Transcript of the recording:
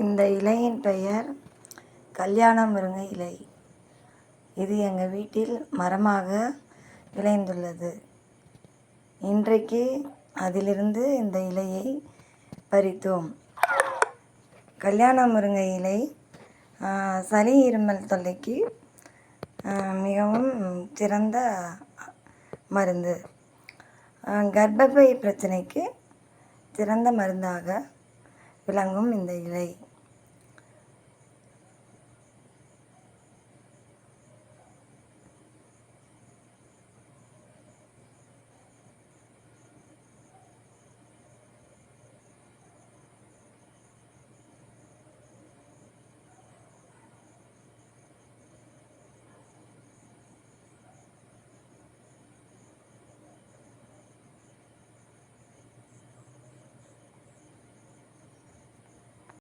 இந்த இலையின் பெயர் கல்யாண முருங்கை இலை. இது எங்கள் வீட்டில் மரமாக விளைந்துள்ளது. இன்றைக்கு அதிலிருந்து இந்த இலையை பறித்தோம். கல்யாண முருங்கை இலை சளி இருமல் தொல்லைக்கு மிகவும் சிறந்த மருந்து. கர்ப்பப்பை பிரச்சனைக்கு சிறந்த மருந்தாக விளங்கும் இந்த இலை.